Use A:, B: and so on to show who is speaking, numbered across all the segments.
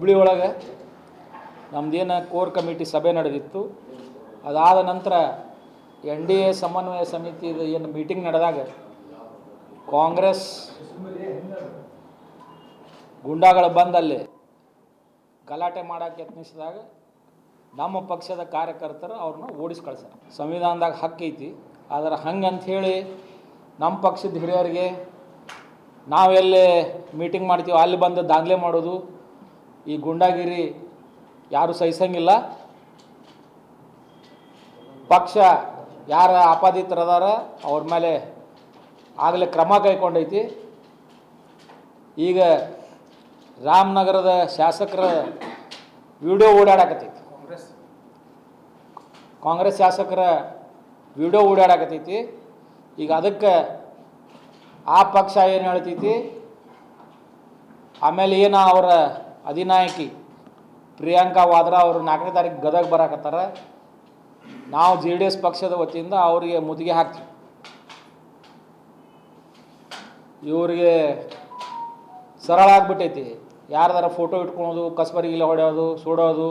A: ಹುಬ್ಳಿ ಒಳಗೆ ನಮ್ದೇನು core committee ಸಭೆ ನಡೆದಿತ್ತು. ಅದಾದ ನಂತರ ಎನ್ ಡಿ ಎ ಸಮನ್ವಯ ಸಮಿತಿದು ಏನು ಮೀಟಿಂಗ್ ನಡೆದಾಗ ಕಾಂಗ್ರೆಸ್ ಗುಂಡಾಗಳು ಬಂದಲ್ಲಿ ಗಲಾಟೆ ಮಾಡೋಕ್ಕೆ ಯತ್ನಿಸಿದಾಗ ನಮ್ಮ ಪಕ್ಷದ ಕಾರ್ಯಕರ್ತರು ಅವ್ರನ್ನ ಓಡಿಸಿ ಕಳ್ಸ್ಯಾರ. ಸಂವಿಧಾನದಾಗ ಹಕ್ಕೈತಿ ಆದರೆ ಹೇಳಿ ನಮ್ಮ ಪಕ್ಷದ ಹಿರಿಯರಿಗೆ ನಾವೆಲ್ಲಿ ಮೀಟಿಂಗ್ ಮಾಡ್ತೀವಿ, ಅಲ್ಲಿ ಬಂದು ದಾಖಲೆ ಮಾಡೋದು ಈ ಗುಂಡಾಗಿರಿ ಯಾರು ಸಹಿಸಂಗಿಲ್ಲ. ಪಕ್ಷ ಯಾರ ಆಪಾದಿತರದಾರ ಅವ್ರ ಮೇಲೆ ಆಗಲೇ ಕ್ರಮ ಕೈಕೊಂಡೈತಿ ಈಗ ರಾಮನಗರದ ಶಾಸಕರ ವಿಡಿಯೋ ಓಡಾಡಕತ್ತೈತಿ. ಕಾಂಗ್ರೆಸ್ ಶಾಸಕರ ವಿಡಿಯೋ ಓಡಾಡಕತ್ತೈತಿ. ಈಗ ಅದಕ್ಕೆ ಆ ಪಕ್ಷ ಏನು ಹೇಳ್ತೈತಿ? ಆಮೇಲೆ ಏನು ಅವರ ಅಧಿನಾಯಕಿ ಪ್ರಿಯಾಂಕಾ ವಾದ್ರಾ ಅವರು ನಾಲ್ಕನೇ ತಾರೀಕು ಗದಗ ಬರಾಕತ್ತಾರ. ನಾವು ಜೆ ಡಿ ಎಸ್ ಪಕ್ಷದ ವತಿಯಿಂದ ಅವರಿಗೆ ಮುದುಗೆ ಹಾಕ್ತೀವಿ. ಇವರಿಗೆ ಸರಳ ಆಗ್ಬಿಟ್ಟೈತಿ. ಯಾರ್ದಾರ ಫೋಟೋ ಇಟ್ಕೊಳೋದು ಕಸ್ಬರಿಗಿಲ್ಲ ಹೊಡೆಯೋದು, ಸುಡೋದು.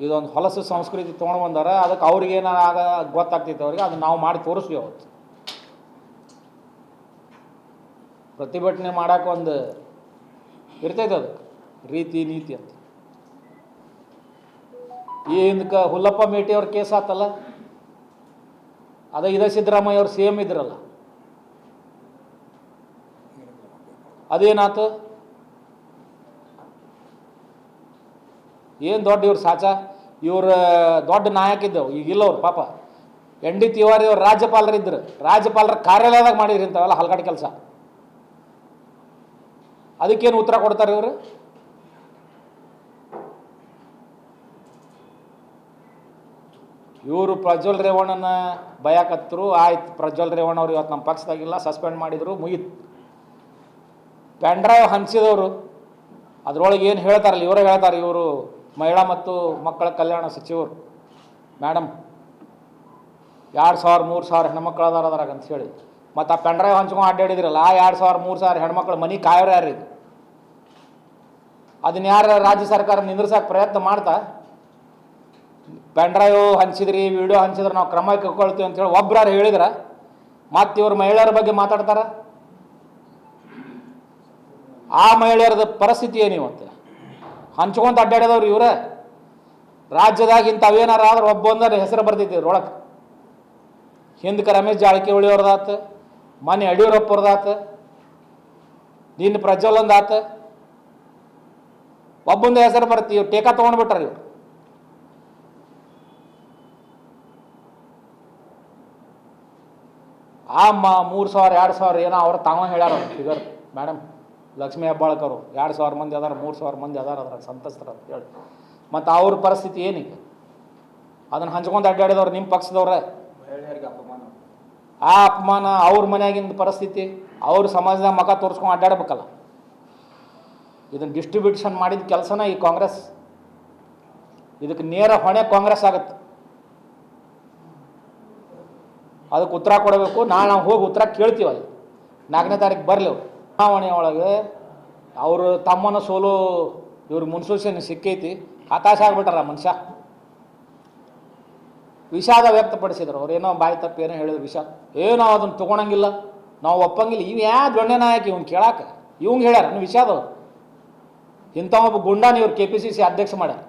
A: ಇದೊಂದು ಹೊಲಸು ಸಂಸ್ಕೃತಿ ತೊಗೊಂಡು ಬಂದಾರ. ಅದಕ್ಕೆ ಅವ್ರಿಗೆ ಆಗ ಗೊತ್ತಾಗ್ತೈತೆ ಅವ್ರಿಗೆ. ಅದನ್ನ ನಾವು ಮಾಡಿ ತೋರಿಸ್ವಿ ಅವತ್ತು. ಪ್ರತಿಭಟನೆ ಮಾಡೋಕೆ ಒಂದು ಇರ್ತೈತೆ ಅದು ರೀತಿ, ನೀತಿ ಅಂತ. ಈ ಕ ಹುಲ್ಲಪ್ಪ ಮೇಟಿ ಅವ್ರ ಕೇಸ್ ಆತಲ್ಲ? ಅದ ಇದ ಸಿದ್ದರಾಮಯ್ಯ ಅವ್ರು ಸಿ ಇದ್ರಲ್ಲ. ಅದೇನಾತು? ಏನು ದೊಡ್ಡ ಇವ್ರು ಸಾಚ? ಇವ್ರ ದೊಡ್ಡ ನಾಯಕ ಇದ್ದವು. ಈಗಿಲ್ಲ ಅವ್ರು, ಪಾಪ. ಎಂಡಿ ಡಿ ತಿವಾರಿ ಅವ್ರು ರಾಜ್ಯಪಾಲರಿದ್ದರು ರಾಜ್ಯಪಾಲರ ಕಾರ್ಯಾಲಯದಾಗ ಮಾಡಿದ್ರಿ ಇಂಥವೆಲ್ಲ ಹಲಗಡೆ ಕೆಲಸ. ಅದಕ್ಕೇನು ಉತ್ತರ ಕೊಡ್ತಾರೆ ಇವರು? ಇವರು ಪ್ರಜ್ವಲ್ ರೇವಣ್ಣನ ಭಯಕತ್ತರು ಆಯ್ತು ಪ್ರಜ್ವಲ್ ರೇವಣ್ಣ ಅವ್ರು ಇವತ್ತು ನಮ್ಮ ಪಕ್ಷದಾಗಿಲ್ಲ, ಸಸ್ಪೆಂಡ್ ಮಾಡಿದರು, ಮುಗೀತು. ಪೆಂಡ್ರೈವ್ ಹಂಚಿದವರು ಅದರೊಳಗೆ ಏನು ಹೇಳ್ತಾರಲ್ಲ, ಇವರೇ ಹೇಳ್ತಾರೆ, ಇವರು ಮಹಿಳಾ ಮತ್ತು ಮಕ್ಕಳ ಕಲ್ಯಾಣ ಸಚಿವರು. ಮೇಡಮ್ ಎರಡು ಸಾವಿರ, ಮೂರು ಸಾವಿರ ಹೆಣ್ಮಕ್ಳು ಅದಾರ ಅಂತ ಹೇಳಿ. ಮತ್ತು ಆ ಪೆಂಡ್ರೈವ್ ಹಂಚ್ಕೊಂಡು ಅಡ್ಡಾಡಿದ್ರಲ್ಲ ಆ ಎರಡು ಸಾವಿರ, ಮೂರು ಸಾವಿರ ಹೆಣ್ಮಕ್ಳು ಮನೆ ಕಾಯೋರು ಯಾರು ಅದನ್ನ ಯಾರ ರಾಜ್ಯ ಸರ್ಕಾರ ನಿಂದ್ರಸಕ್ಕೆ ಪ್ರಯತ್ನ ಮಾಡ್ತಾ? ಪೆನ್ಡ್ರೈವ್ ಹಂಚಿದ್ರಿ, ವಿಡಿಯೋ ಹಂಚಿದ್ರೆ, ನಾವು ಕ್ರಮ ಕೈಗೊಳ್ತೀವಿ ಅಂತೇಳಿ ಒಬ್ರಾರು ಹೇಳಿದ್ರ? ಮತ್ತೆ ಇವ್ರು ಮಹಿಳೆಯರ ಬಗ್ಗೆ ಮಾತಾಡ್ತಾರ? ಆ ಮಹಿಳೆಯರದ ಪರಿಸ್ಥಿತಿ ಏನು ಇವತ್ತು? ಹಂಚ್ಕೊಂತ ಅಡ್ಡಾಡಿದವ್ರು ಇವ್ರ? ರಾಜ್ಯದಾಗ ಇಂಥವೇನಾರ ಆದ್ರೆ ಒಬ್ಬೊಂದರ ಹೆಸರು ಬರ್ತೈತಿ ಇದ್ರೊಳಗೆ ಹಿಂದಕ್ಕೆ ರಮೇಶ್ ಜಾರಕಿಹೊಳಿ ಅವ್ರದಾತ, ಮನೆ ಯಡಿಯೂರಪ್ಪವ್ರದಾತ ನಿನ್ನ ಪ್ರಜ್ವಲ್ ಆತ ಒಬ್ಬೊಂದು ಹೆಸರು ಬರ್ತೀವಿ ಇವ್ರು ಟೇಕ ತೊಗೊಂಡ್ಬಿಟ್ರ ಇವ್ರು. ಆ ಮ ಮೂರು ಸಾವಿರ ಎರಡು ಸಾವಿರ ಏನೋ ಅವ್ರು ತಾವ ಹೇಳ್ಯಾರ ಫಿಗರ್ ಮೇಡಮ್ ಲಕ್ಷ್ಮೀ ಹೆಬ್ಬಾಳ್ಕರು ಎರಡು ಸಾವಿರ ಮಂದಿ ಅದಾರ ಮೂರು ಸಾವಿರ ಮಂದಿ ಅದಾರ ಅದ್ರ ಸಂತಸ್ತರ ಅಂತ ಹೇಳಿ. ಮತ್ತು ಅವ್ರ ಪರಿಸ್ಥಿತಿ ಏನೀಗ ಅದನ್ನು ಹಂಚ್ಕೊಂಡು ಅಡ್ಡಾಡಿದವ್ರು ನಿಮ್ಮ ಪಕ್ಷದವ್ರೆ. ಆ ಅಪಮಾನ ಅವ್ರ ಮನೆಯಾಗಿಂದ ಪರಿಸ್ಥಿತಿ ಅವ್ರ ಸಮಾಜದಾಗ ಮಕ ತೋರಿಸ್ಕೊಂಡು ಅಡ್ಡಾಡ್ಬೇಕಲ್ಲ ಇದನ್ನು ಡಿಸ್ಟ್ರಿಬ್ಯೂಷನ್ ಮಾಡಿದ ಕೆಲಸನ ಈ ಕಾಂಗ್ರೆಸ್. ಇದಕ್ಕೆ ನೇರ ಹೊಣೆ ಕಾಂಗ್ರೆಸ್ ಆಗುತ್ತೆ. ಅದಕ್ಕೆ ಉತ್ತರ ಕೊಡಬೇಕು. ನಾಳೆ ನಾವು ಹೋಗಿ ಉತ್ತರ ಕೇಳ್ತೀವಿ ಅಲ್ಲಿ. ನಾಲ್ಕನೇ ತಾರೀಕು ಬರಲಿ. ಅವ್ರು ಚುನಾವಣೆ ಒಳಗೆ ಅವರು ತಮ್ಮನ ಸೋಲು ಇವ್ರ ಮುನ್ಸೂಚನೆ ಸಿಕ್ಕೈತಿ. ಹತಾಶ ಆಗ್ಬಿಟ್ಟಾರ ಮನುಷ್ಯ. ವಿಷಾದ ವ್ಯಕ್ತಪಡಿಸಿದ್ರು. ಅವ್ರು ಏನೋ ಬಾಯಿ ತಪ್ಪು ಏನೋ ಹೇಳಿದ್ರು ವಿಷಾದ ಏನೋ ಅದನ್ನು ತೊಗೊಳಂಗಿಲ್ಲ ನಾವು ಒಪ್ಪಂಗಿಲ್ಲ. ಇವ್ಯಾ ದೊಣ್ಣೆ ನಾಯಕ? ಇವ್ನು ಕೇಳಾಕ. ಇವಂಗೆ ಹೇಳ್ಯಾರ. ನೀವು ವಿಷಾದ ಅವ್ರು. ಇಂಥ ಒಬ್ಬ ಗುಂಡಾನ ಇವ್ರು ಕೆ ಪಿ ಸಿ ಸಿ ಅಧ್ಯಕ್ಷ ಮಾಡ್ಯಾರ.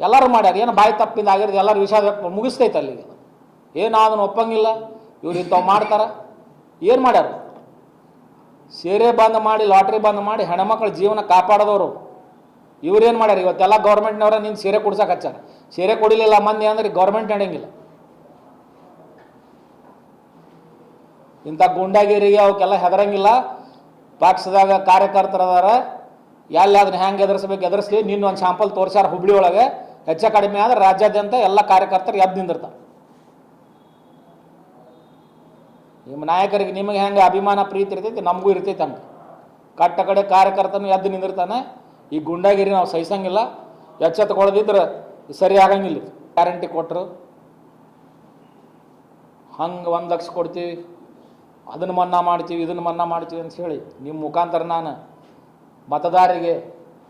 A: ಎಲ್ಲರೂ ಮಾಡ್ಯಾರ. ಏನು ಬಾಯಿ ತಪ್ಪಿಂದ ಆಗಿರೋದು ಎಲ್ಲರೂ ವಿಷಾದ ಮುಗಿಸ್ತೈತೆ ಅಲ್ಲಿಗೆ. ಏನು ಅದನ್ನು ಒಪ್ಪಂಗಿಲ್ಲ. ಇವ್ರು ಇಂಥವು ಮಾಡ್ತಾರೆ. ಏನು ಮಾಡ್ಯಾರ? ಸೇರೆ ಬಂದ್ ಮಾಡಿ, ಲಾಟ್ರಿ ಬಂದ್ ಮಾಡಿ ಹೆಣ್ಮಕ್ಳ ಜೀವನ ಕಾಪಾಡದವರು. ಇವ್ರೇನು ಮಾಡ್ಯಾರ? ಇವತ್ತೆಲ್ಲ ಗೌರ್ಮೆಂಟ್ನವ್ರ ನಿನ್ನ ಸೀರೆ ಕೊಡ್ಸಕ್ಕೆ ಹಚ್ಚಾರ. ಸೀರೆ ಕೊಡಿಲಿಲ್ಲ ಮಂದಿ ಅಂದ್ರೆ ಗೌರ್ಮೆಂಟ್ ನಡೆಯಂಗಿಲ್ಲ. ಇಂಥ ಗುಂಡಾಗಿರಿಗೆ ಅವಕ್ಕೆಲ್ಲ ಹೆದರಂಗಿಲ್ಲ. ಪಕ್ಷದಾಗ ಕಾರ್ಯಕರ್ತರ ಅದಾರ. ಎಲ್ಲಿ ಅದನ್ನ ಹೆಂಗೆ ಎದುರಿಸ್ಬೇಕು, ಎದುರಿಸ್ಲಿ. ನಿನ್ನ ಒಂದು ಶಾಂಪಲ್ ತೋರ್ಸ್ಯಾರ ಹುಬ್ಳಿ ಒಳಗೆ. ಹೆಚ್ಚ ಕಡಿಮೆ ಆದ್ರೆ ರಾಜ್ಯಾದ್ಯಂತ ಎಲ್ಲ ಕಾರ್ಯಕರ್ತರು ಎದ್ದು ನಿಂದಿರ್ತಾರೆ. ನಿಮ್ಮ ನಾಯಕರಿಗೆ ನಿಮಗೆ ಹೆಂಗೆ ಅಭಿಮಾನ, ಪ್ರೀತಿ ಇರ್ತೈತಿ? ನಮಗೂ ಇರ್ತೈತೆ ಹಂಗೆ. ಕಟ್ಟ ಕಡೆ ಕಾರ್ಯಕರ್ತನು ಎದ್ದು ನಿಂದಿರ್ತಾನೆ. ಈ ಗುಂಡಾಗಿರಿ ನಾವು ಸಹಿಸಂಗಿಲ್ಲ. ಎಚ್ಚೆತ್ಕೊಳ್ಳೋದಿದ್ರೆ ಸರಿ ಆಗಂಗಿಲ್ಲ. ಗ್ಯಾರಂಟಿ ಕೊಟ್ಟರು ಹಂಗೆ ಒಂದು ಲಕ್ಷ ಕೊಡ್ತೀವಿ. ಅದನ್ನು ಮನ್ನಾ ಮಾಡ್ತೀವಿ, ಇದನ್ನು ಮನ್ನಾ ಮಾಡ್ತೀವಿ ಅಂತ ಹೇಳಿ ನಿಮ್ಮ ಮುಖಾಂತರ ನಾನು ಮತದಾರರಿಗೆ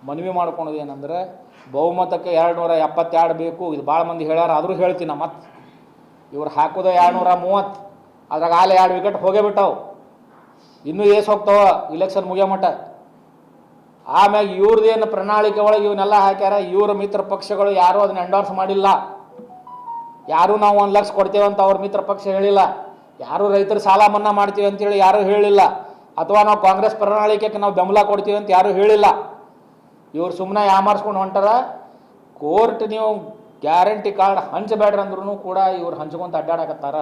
A: ಮನವಿ ಮಾಡ್ಕೊಳೋದು ಏನಂದ್ರೆ ಬಹುಮತಕ್ಕೆ ಎರಡು ನೂರ ಎಪ್ಪತ್ತೆರಡು ಬೇಕು. ಇದು ಭಾಳ ಮಂದಿ ಹೇಳ್ಯಾರ, ಆದರೂ ಹೇಳ್ತೀನಿ ನಾ ಮತ್ತೆ ಇವ್ರು ಹಾಕೋದು ಎರಡು ನೂರ ಮೂವತ್ತು, ಅದ್ರಾಗ ಆಲೆ ಎರಡು ವಿಕೆಟ್ ಹೋಗೇ ಬಿಟ್ಟಾವು. ಇನ್ನೂ ಏಸ್ ಹೋಗ್ತಾವ ಇಲೆಕ್ಷನ್ ಮುಗಿಯೋ ಮಟ್ಟ. ಆಮ್ಯಾಗ ಇವ್ರದ್ದೇನು ಪ್ರಣಾಳಿಕೆ ಒಳಗೆ ಇವನ್ನೆಲ್ಲ ಹಾಕ್ಯಾರ, ಇವ್ರ ಮಿತ್ರ ಪಕ್ಷಗಳು ಯಾರೂ ಅದನ್ನ ಎಂಡೋರ್ಸ್ ಮಾಡಿಲ್ಲ. ಯಾರೂ ನಾವು ಒಂದು ಲಕ್ಷ ಕೊಡ್ತೇವೆ ಅಂತ ಅವ್ರ ಮಿತ್ರ ಪಕ್ಷ ಹೇಳಿಲ್ಲ. ಯಾರೂ ರೈತರ ಸಾಲ ಮನ್ನಾ ಮಾಡ್ತೀವಿ ಅಂತೇಳಿ ಯಾರೂ ಹೇಳಿಲ್ಲ. ಅಥವಾ ನಾವು ಕಾಂಗ್ರೆಸ್ ಪ್ರಣಾಳಿಕೆಗೆ ನಾವು ಬೆಂಬಲ ಕೊಡ್ತೀವಿ ಅಂತ ಯಾರೂ ಹೇಳಿಲ್ಲ. ಇವ್ರು ಸುಮ್ಮನೆ ಯಾಮಾರಿಸ್ಕೊಂಡು ಹೊಂಟಾರ. ಕೋರ್ಟ್ ನೀವು ಗ್ಯಾರಂಟಿ ಕಾರ್ಡ್ ಹಂಚಬೇಡ್ರಿ ಅಂದ್ರೂ ಕೂಡ ಇವ್ರು ಹಂಚ್ಕೊಂತ ಅಡ್ಡಾಡಕತ್ತಾರ.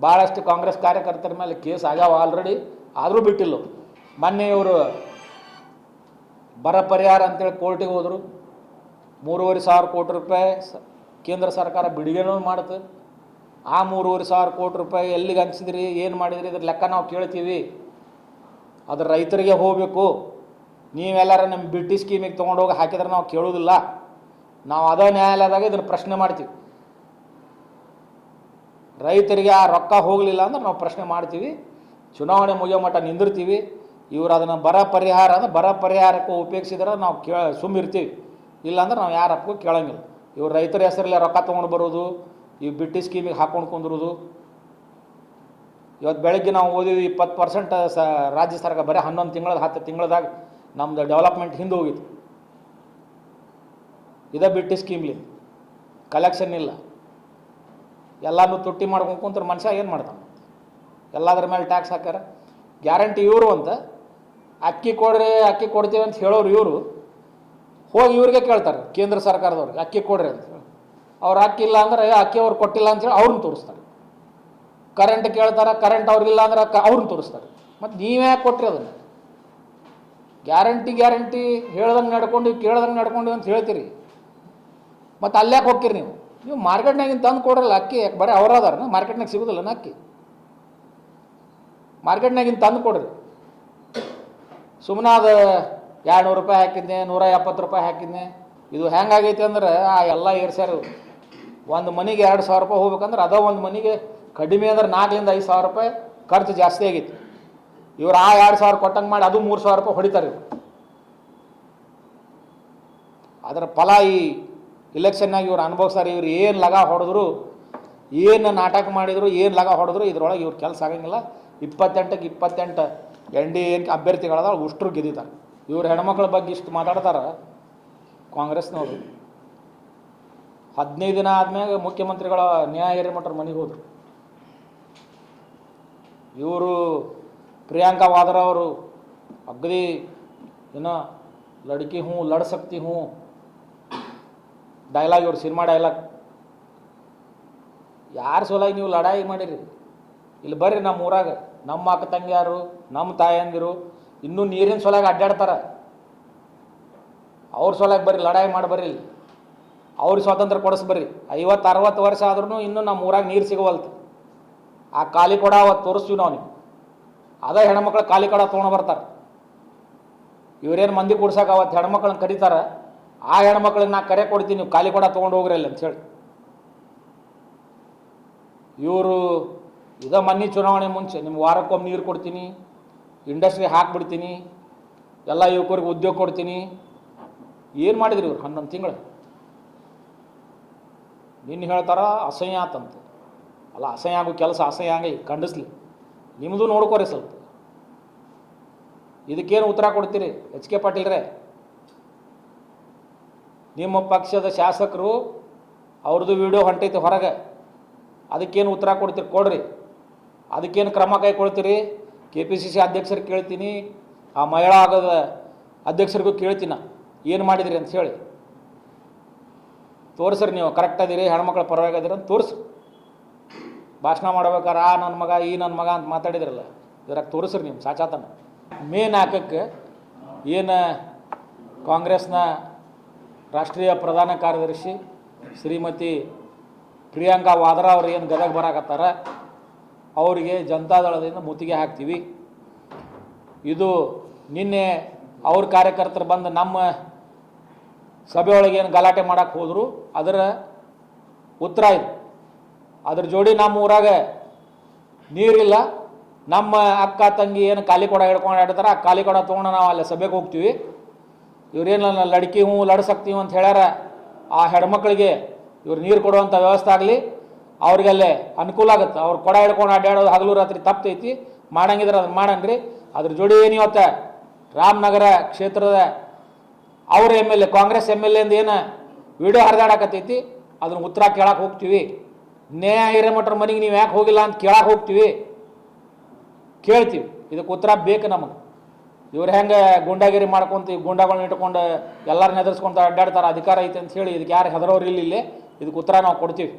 A: ಭಾಳಷ್ಟು ಕಾಂಗ್ರೆಸ್ ಕಾರ್ಯಕರ್ತರ ಮೇಲೆ ಕೇಸ್ ಆಗ್ಯಾವ ಆಲ್ರೆಡಿ ಆದರೂ ಬಿಟ್ಟಿಲ್ಲ. ಮೊನ್ನೆ ಇವರು ಬರ ಪರಿಹಾರ ಅಂತೇಳಿ ಕೋರ್ಟಿಗೆ ಹೋದರು. ಮೂರುವರೆ ಸಾವಿರ ಕೋಟಿ ರೂಪಾಯಿ ಕೇಂದ್ರ ಸರ್ಕಾರ ಬಿಡುಗಡೆನೂ ಮಾಡ್ತು. ಆ ಮೂರುವರೆ ಸಾವಿರ ಕೋಟಿ ರೂಪಾಯಿ ಎಲ್ಲಿಗೆ ಹಂಚಿದ್ರಿ ಏನು ಮಾಡಿದ್ರಿ ಇದ್ರ ಲೆಕ್ಕ ನಾವು ಕೇಳ್ತೀವಿ. ಅದು ರೈತರಿಗೆ ಹೋಗಬೇಕು. ನೀವೆಲ್ಲರ ನಮ್ಮ ಬಿಟ್ಟಿ ಸ್ಕೀಮಿಗೆ ತೊಗೊಂಡೋಗಿ ಹಾಕಿದ್ರೆ ನಾವು ಕೇಳೋದಿಲ್ಲ ನಾವು ಅದೇ ನ್ಯಾಯಾಲಯದಾಗ ಇದನ್ನು ಪ್ರಶ್ನೆ ಮಾಡ್ತೀವಿ. ರೈತರಿಗೆ ಆ ರೊಕ್ಕ ಹೋಗಲಿಲ್ಲ ಅಂದ್ರೆ ನಾವು ಪ್ರಶ್ನೆ ಮಾಡ್ತೀವಿ. ಚುನಾವಣೆ ಮುಗಿಯೋ ಮಟ್ಟ ನಿಂದಿರ್ತೀವಿ. ಇವರು ಅದನ್ನು ಬರ ಪರಿಹಾರ ಅಂದ್ರೆ ಬರ ಪರಿಹಾರಕ್ಕೆ ಉಪಯೋಗಿಸಿದ್ರೆ ನಾವು ಕೇಳ ಸುಮ್ಮಿರ್ತೀವಿ ಇಲ್ಲಾಂದ್ರೆ ನಾವು ಯಾರಕ್ಕೂ ಕೇಳೋಂಗಿಲ್ಲ. ಇವ್ರು ರೈತರ ಹೆಸರಲ್ಲೇ ರೊಕ್ಕ ತೊಗೊಂಡು ಬರೋದು ಈ ಬಿಟ್ಟಿ ಸ್ಕೀಮಿಗೆ ಹಾಕೊಂಡು ಕುಂದ್ರೋದು. ಇವತ್ತು ಬೆಳಗ್ಗೆ ನಾವು ಓದಿದ್ವಿ ಇಪ್ಪತ್ತು ಪರ್ಸೆಂಟ್ ಸ ರಾಜ್ಯ ಸರ್ಕಾರ ಬರೀ ಹನ್ನೊಂದು ತಿಂಗಳ ಹತ್ತು ತಿಂಗಳದಾಗ ನಮ್ಮದು ಡೆವಲಪ್ಮೆಂಟ್ ಹಿಂದೆ ಹೋಗಿತ್ತು. ಇದೇ ಬಿಟ್ಟಿ ಸ್ಕೀಮ್ಲಿ ಕಲೆಕ್ಷನ್ ಇಲ್ಲ. ಎಲ್ಲನೂ ತುಟ್ಟಿ ಮಾಡ್ಕೊಂಡು ಕುಂತ್ರೆ ಮನುಷ್ಯ ಏನು ಮಾಡ್ತಾನೆ? ಎಲ್ಲದ್ರ ಮೇಲೆ ಟ್ಯಾಕ್ಸ್ ಹಾಕ್ಯಾರ. ಗ್ಯಾರಂಟಿ ಇವರು ಅಂತ, ಅಕ್ಕಿ ಕೊಡ್ರಿ, ಅಕ್ಕಿ ಕೊಡ್ತೀವಿ ಅಂತ ಹೇಳೋರು ಇವರು, ಹೋಗಿ ಇವ್ರಿಗೆ ಕೇಳ್ತಾರೆ, ಕೇಂದ್ರ ಸರ್ಕಾರದವ್ರಿಗೆ ಅಕ್ಕಿ ಕೊಡ್ರಿ ಅಂತ. ಅವ್ರು ಹಾಕಿಲ್ಲ ಅಂದ್ರೆ ಅಕ್ಕಿ ಅವ್ರು ಕೊಟ್ಟಿಲ್ಲ ಅಂತೇಳಿ ಅವ್ರನ್ನ ತೋರಿಸ್ತಾರೆ. ಕರೆಂಟ್ ಕೇಳ್ತಾರೆ ಕರೆಂಟ್ ಅವ್ರಿಗಿಲ್ಲ ಅಂದ್ರೆ ಅವ್ರನ್ನ ತೋರಿಸ್ತಾರೆ. ಮತ್ತು ನೀವೇ ಕೊಟ್ಟರೆ ಅದನ್ನು? ಗ್ಯಾರಂಟಿ ಗ್ಯಾರಂಟಿ ಹೇಳ್ದಂಗೆ ನಡ್ಕೊಂಡು, ಕೇಳ್ದಂಗೆ ನಡ್ಕೊಂಡು ಅಂತ ಹೇಳ್ತೀರಿ. ಮತ್ತು ಅಲ್ಲ್ಯಾಕೆ ಹೋಗ್ತೀರಿ ನೀವು? ನೀವು ಮಾರ್ಕೆಟ್ನಾಗಿನ ತಂದು ಕೊಡ್ರಲ್ಲ ಅಕ್ಕಿ, ಯಾಕೆ ಬರೀ ಅವ್ರದಾರ ಮಾರ್ಕೆಟ್ನಾಗ ಸಿಗೋದಿಲ್ಲ ಅಕ್ಕಿ? ಮಾರ್ಕೆಟ್ನಾಗಿನ ತಂದು ಕೊಡ್ರಿ. ಸುಮ್ಮನೆ ಅದು ಎರಡು ನೂರು ರೂಪಾಯಿ ಹಾಕಿದ್ದೆ ನೂರ ಎಪ್ಪತ್ತು ರೂಪಾಯಿ ಹಾಕಿದ್ದೆ ಇದು ಹೆಂಗಾಗೈತೆ ಅಂದ್ರೆ, ಆ ಎಲ್ಲ ಏರ್ಸ್ಯಾರ ಒಂದು ಮನೆಗೆ ಎರಡು ಸಾವಿರ ರೂಪಾಯಿ ಹೋಗ್ಬೇಕಂದ್ರೆ ಅದ ಒಂದು ಮನೆಗೆ ಕಡಿಮೆ ಅಂದ್ರೆ ನಾಲ್ಕರಿಂದ ಐದು ಸಾವಿರ ರೂಪಾಯಿ ಖರ್ಚು ಜಾಸ್ತಿ ಆಗಿತ್ತು. ಇವ್ರು ಆ ಎರಡು ಸಾವಿರ ಕೊಟ್ಟಂಗೆ ಮಾಡಿ ಅದು ಮೂರು ಸಾವಿರ ರೂಪಾಯಿ ಹೊಡಿತಾರೆ ಇವರು. ಅದರ ಫಲ ಈ ಇಲೆಕ್ಷನ್ನಾಗ ಇವ್ರು ಅನುಭವಿಸ್ತಾರೆ, ಇವ್ರು ಏನು ಲಗ ಹೊಡೆದ್ರು, ಏನು ನಾಟಕ ಮಾಡಿದ್ರು, ಏನು ಲಗ ಹೊಡೆದ್ರು, ಇದ್ರೊಳಗೆ ಇವ್ರ ಕೆಲಸ ಆಗಂಗಿಲ್ಲ. ಇಪ್ಪತ್ತೆಂಟಕ್ಕೆ ಇಪ್ಪತ್ತೆಂಟು ಎನ್ ಡಿ ಏನು ಅಭ್ಯರ್ಥಿಗಳದ ಉಷ್ಟ್ರು ಗೆದ್ದಿದ್ದಾರೆ. ಇವ್ರು ಹೆಣ್ಮಕ್ಳ ಬಗ್ಗೆ ಇಷ್ಟು ಮಾತಾಡ್ತಾರೆ ಕಾಂಗ್ರೆಸ್ನವರು. ಹದಿನೈದು ದಿನ ಆದ್ಮ್ಯಾಗ ಮುಖ್ಯಮಂತ್ರಿಗಳ ನ್ಯಾಯ ಹಿರೇಮಠರ ಮನೆಗೆ ಹೋದ್ರು. ಇವರು ಪ್ರಿಯಾಂಕಾ ವಾದ್ರಾ ಅವರು, ಅಗ್ದಿ ಏನೋ ಲಡ್ಕಿ ಹ್ಞೂ, ಲಡ್ ಸಕ್ತಿ ಹ್ಞೂ ಡೈಲಾಗ್ ಇವ್ರು ಸಿನಿಮಾ ಡೈಲಾಗ್ ಯಾರ ಸೋಲಾಗಿ ನೀವು ಲಡಾಯಿ ಮಾಡಿರಿ? ಇಲ್ಲಿ ಬರ್ರಿ ನಮ್ಮ ಊರಾಗ. ನಮ್ಮ ಅಕ್ಕ ತಂಗಿಯಾರು ನಮ್ಮ ತಾಯಂದಿರು ಇನ್ನೂ ನೀರಿನ ಸೊಲಾಗ ಅಡ್ಡಾಡ್ತಾರ. ಅವ್ರ ಸೊಲಾಗ ಬರ್ರಿ, ಲಡಾಯಿ ಮಾಡಿ ಬರ್ರಿ ಇಲ್ಲಿ. ಅವ್ರಿಗೆ ಸ್ವಾತಂತ್ರ್ಯ ಕೊಡಿಸ್ ಬರ್ರಿ. ಐವತ್ತು, ಅರವತ್ತು ವರ್ಷ ಆದ್ರೂ ಇನ್ನೂ ನಮ್ಮ ಊರಾಗ ನೀರು ಸಿಗವಲ್ತು ಆ ಖಾಲಿ ಕೊಡ ಅವತ್ತು ತೋರಿಸ್ತೀವಿ ನಾವು ನೀವು ಅದ ಹೆಣ್ಮಕ್ಳು ಖಾಲಿ ಕೊಡ ತೊಗೊಂಡು ಬರ್ತಾರೆ. ಇವರೇನು ಮಂದಿ ಕೊಡ್ಸಕ್ಕೆ ಅವತ್ತು ಹೆಣ್ಮಕ್ಳನ್ನ ಕರೀತಾರೆ. ಆ ಹೆಣ್ಮಕ್ಳನ್ನ ನಾ ಕರೆ ಕೊಡ್ತೀನಿ, ನೀವು ಖಾಲಿ ಕೊಡ ತೊಗೊಂಡು ಹೋಗ್ರಿ ಅಲ್ಲಿ ಅಂತೇಳಿ ಇವರು ಇದ ಮನ್ನಿ ಚುನಾವಣೆ ಮುಂಚೆ ನಿಮ್ಗೆ ವಾರಕ್ಕೊಮ್ಮೆ ನೀರು ಕೊಡ್ತೀನಿ, ಇಂಡಸ್ಟ್ರಿ ಹಾಕ್ಬಿಡ್ತೀನಿ, ಎಲ್ಲ ಯುವಕರಿಗೆ ಉದ್ಯೋಗ ಕೊಡ್ತೀನಿ. ಏನು ಮಾಡಿದ್ರಿ ಇವ್ರು ಹನ್ನೊಂದು ತಿಂಗಳು? ನಿನ್ನ ಹೇಳ್ತಾರ ಅಸಹ್ಯ ಆತಂತ. ಅಲ್ಲ, ಅಸಹ್ಯ ಆಗೋ ಕೆಲಸ ಅಸಹ್ಯ ಆಗಲಿ ಖಂಡಿಸ್ಲಿ. ನಿಮ್ಮದು ನೋಡ್ಕೋರಿ ಸ್ವಲ್ಪ. ಇದಕ್ಕೇನು ಉತ್ತರ ಕೊಡ್ತೀರಿ ಎಚ್ ಕೆ ಪಾಟೀಲ್ರೇ ನಿಮ್ಮ ಪಕ್ಷದ ಶಾಸಕರು ಅವ್ರದ್ದು ವಿಡಿಯೋ ಹೊಂಟೈತೆ ಹೊರಗೆ. ಅದಕ್ಕೇನು ಉತ್ತರ ಕೊಡ್ತೀರಿ, ಕೊಡ್ರಿ. ಅದಕ್ಕೇನು ಕ್ರಮ ಕೈಗೊಳ್ತೀರಿ? ಕೆ ಪಿ ಸಿ ಸಿ ಅಧ್ಯಕ್ಷರಿಗೆ ಕೇಳ್ತೀನಿ. ಆ ಮಹಿಳಾ ಆಗದ ಅಧ್ಯಕ್ಷರಿಗೂ ಕೇಳ್ತೀನಿ. ಏನು ಮಾಡಿದಿರಿ ಅಂತ ಹೇಳಿ. ತೋರಿಸ್ರಿ ನೀವು ಕರೆಕ್ಟ್ ಅದೀರಿ, ಹೆಣ್ಮಕ್ಳು ಪರವಾಗಿ ಅದೀರಿ ಅಂತ ತೋರಿಸ್ರಿ ಭಾಷಣ ಮಾಡ್ಬೇಕಾರೆ, ಆ ನನ್ನ ಮಗ, ಈ ನನ್ನ ಮಗ ಅಂತ ಮಾತಾಡಿದ್ರಲ್ಲ, ಇದ್ರಾಗ ತೋರಿಸ್ರಿ ನೀವು ಸಾಚಾತನ ಮೇ ನಾಲ್ಕಕ್ಕೆ ಏನು ಕಾಂಗ್ರೆಸ್ನ ರಾಷ್ಟ್ರೀಯ ಪ್ರಧಾನ ಕಾರ್ಯದರ್ಶಿ ಶ್ರೀಮತಿ ಪ್ರಿಯಾಂಕಾ ವಾದ್ರಾ ಅವ್ರು ಏನು ಗದಗ ಬರಾಕತ್ತಾರ, ಅವರಿಗೆ ಜನತಾದಳದಿಂದ ಮುತ್ತಿಗೆ ಹಾಕ್ತೀವಿ. ಇದು ನಿನ್ನೆ ಅವ್ರ ಕಾರ್ಯಕರ್ತರು ಬಂದು ನಮ್ಮ ಸಭೆಯೊಳಗೆ ಏನು ಗಲಾಟೆ ಮಾಡಕ್ಕೆ ಹೋದರು, ಅದರ ಉತ್ತರ ಇದು. ಅದ್ರ ಜೋಡಿ ನಮ್ಮ ಊರಾಗ ನೀರಿಲ್ಲ. ನಮ್ಮ ಅಕ್ಕ ತಂಗಿ ಏನು ಖಾಲಿ ಕೊಡ ಹಿಡ್ಕೊಂಡು ಆಡ್ತಾರೆ, ಆ ಖಾಲಿ ಕೊಡ ತೊಗೊಂಡು ನಾವು ಅಲ್ಲಿ ಸಭೆಗೆ ಹೋಗ್ತೀವಿ. ಇವ್ರೇನು ಲಡ್ಕಿ ಹ್ಞೂ ಲಡ್ಸಕ್ತೀವಿ ಅಂತ ಹೇಳ್ಯಾರ. ಆ ಹೆಣ್ಮಕ್ಳಿಗೆ ಇವ್ರು ನೀರು ಕೊಡುವಂಥ ವ್ಯವಸ್ಥೆ ಆಗಲಿ. ಅವ್ರಿಗೆಲ್ಲೇ ಅನುಕೂಲ ಆಗುತ್ತೆ. ಅವ್ರು ಕೊಡ ಹಿಡ್ಕೊಂಡು ಅಡ್ಡಾಡೋದು ಹಗಲು ರಾತ್ರಿ ತಪ್ಪೈತಿ ಮಾಡಂಗಿದ್ರೆ ಅದನ್ನು ಮಾಡನ್ರಿ. ಅದ್ರ ಜೋಡಿ ಏನು ಇವತ್ತು ರಾಮನಗರ ಕ್ಷೇತ್ರದ ಅವ್ರ M L A, Congress M L ಎಂದ ಏನು ವಿಡಿಯೋ ಹರಿದಾಡಕತ್ತೈತಿ, ಅದನ್ನ ಉತ್ತರ ಕೇಳಕ್ಕೆ ಹೋಗ್ತೀವಿ. ನ್ಯಾಯ ಹಿರೇಮಠರ ಮನೆಗೆ ನೀವು ಯಾಕೆ ಹೋಗಿಲ್ಲ ಅಂತ ಕೇಳಕ್ಕೆ ಹೋಗ್ತೀವಿ. ಕೇಳ್ತೀವಿ. ಇದಕ್ಕೆ ಉತ್ತರ ಬೇಕು ನಮಗೆ. ಇವ್ರು ಹೆಂಗೆ ಗುಂಡಾಗಿರಿ ಮಾಡ್ಕೊಂತ ಗುಂಡಾಗಳನ್ನ ಇಟ್ಕೊಂಡು ಎಲ್ಲರನ್ನ ಎದುರಿಸ್ಕೊಂತ ಅಡ್ಡಾಡ್ತಾರೆ ಅಧಿಕಾರ ಐತೆ ಅಂತ ಹೇಳಿ ಇದಕ್ಕೆ ಯಾರು ಹೆದರೋರು ಇಲ್ಲ ಇಲ್ಲಿ ಇದಕ್ಕೆ ಉತ್ತರ ನಾವು ಕೊಡ್ತೀವಿ.